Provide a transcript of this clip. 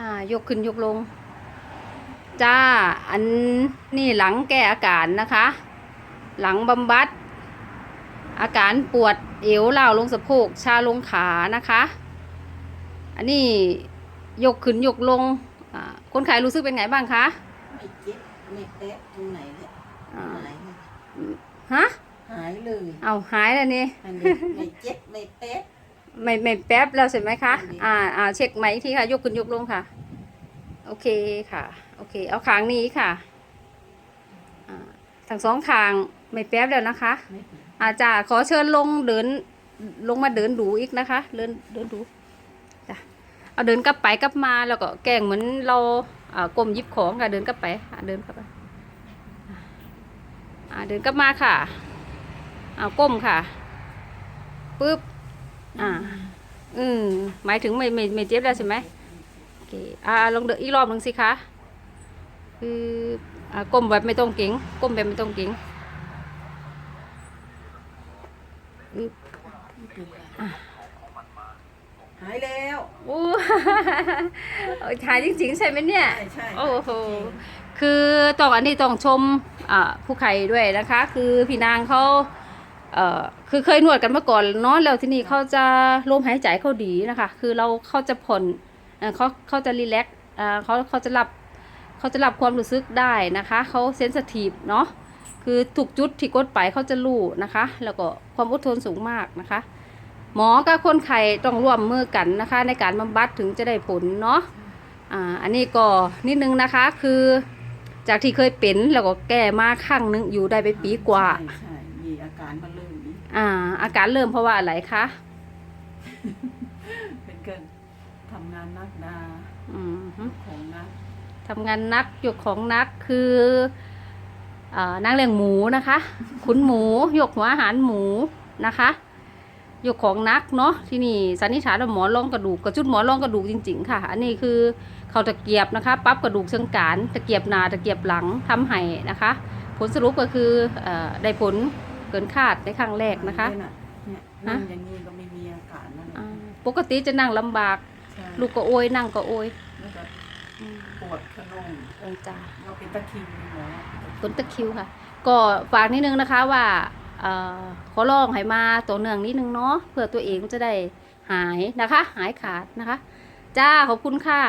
อ่ายกขึ้นยกลง จ้า อันนี่หลังแก้อาการนะคะ หลังบำบัด อาการปวดเอวเล่าวลงสะโพกชาลงขานะคะ อันนี้ยกขึ้นยกลงอ่าคนไข้รู้สึกเป็นไงบ้างคะไม่เจ็บไม่แตะตรงไหนเลยอ่าหายเลยฮะหายเลย เอาหายแล้วนี่อันนี้ไม่เจ็บไม่แตะ ไม่ไม่แป๊บแล้วใช่ไหมคะไม่อ่าอ่าเช็คไหมค์อีกทีค่ะ ยกขึ้นยกลงค่ะ โอเคค่ะ โอเค เอาขางนี้ค่ะอ่าทั้งสองขางไม่แป๊บแล้วนะคะไม่เป็นอาจารย์ขอเชิญลงเดินลงมาเดินดูอีกนะคะ เดินเดินดูจ้ะเอาเดินกลับไปกลับมาแล้วก็แกล้งเหมือนเราอ่ากลมหยิบของค่ะ เดินกลับไปอ่าเดินกลับไปอ่าเดินกลับมาค่ะเอาก้มค่ะปึ๊บ อ่า อืม หมายถึงไม่ไม่ไม่เจ็บแล้วใช่ไหมโอเค อ่าลองเดินอีกรอบหนึ่งสิคะคืออ่าก้มแบบไม่ต้องเก่งก้มแบบไม่ต้องเก่งอึ๊บไม่เป็นไรหายแล้วโอ้ถ่ายจริงๆใช่ไหมเนี่ย ใช่ใช่โอ้โห คือต้องอันนี้ต้องชมอ่าผู้ไข่ด้วยนะคะ คือพี่นางเขา เอ่อคือเคยนวดกันมาก่อนเนาะแล้วที่นี่เขาจะลมหายใจเขาดีนะคะ คือเราเขาจะผ่อนเขาเขาจะรีแลกซ์อ่าเขาเขาจะรับเขาจะรับความรู้สึกได้นะคะเขาเซนสทีฟเนาะคือถูกจุดที่กดไปเขาจะรู้นะคะ แล้วก็ความอดทนสูงมากนะคะ หมอกับคนไข้ต้องร่วมมือกันนะคะ ในการบำบัดถึงจะได้ผลเนาะอ่าอันนี้ก็นิดนึงนะคะคือจากที่เคยเป็นแล้วก็แก้มาข้างนึงอยู่ได้ไปปีกว่า การมาเริ่มนี้อ่า อาการเริ่มเพราะว่าอะไรคะเป็นเกินทำงานนักดาอืมฮึของนักทำงานนักยกของนักคืออ่านางเลี้ยงหมูนะคะ ขุนหมูยกหัวอาหารหมูนะคะยกของนักเนาะที่นี่สันนิษฐานว่าหมอรองกระดูกกระจุดหมอรองกระดูกจริง ๆ ค่ะ อันนี้คือเขาตะเกียบนะคะปรั๊บกระดูกเชิงกรานตะเกียบหนาตะเกียบหลังทำให้นะคะ ผลสรุปก็คือเออได้ผล เกินคาดในครั้งแรกนะคะเยเนี่ยนั่งอย่างนี้ก็ไม่มีอาการนั่นแหละอ่าปกติจะนั่งลำบาก ใช่ลูกก็โอยนั่งก็โอยแล้วก็ปวดขนมเออจ้า เราเป็นตะคริวหมอผลตะคริวค่ะ ก็ฝากนิดนึงนะคะว่าเอ่อขอลองให้มาตัวเนืองนิดนึงเนาะเพื่อตัวเองจะได้หายนะคะ หายขาดนะคะ จ้าขอบคุณค่ะ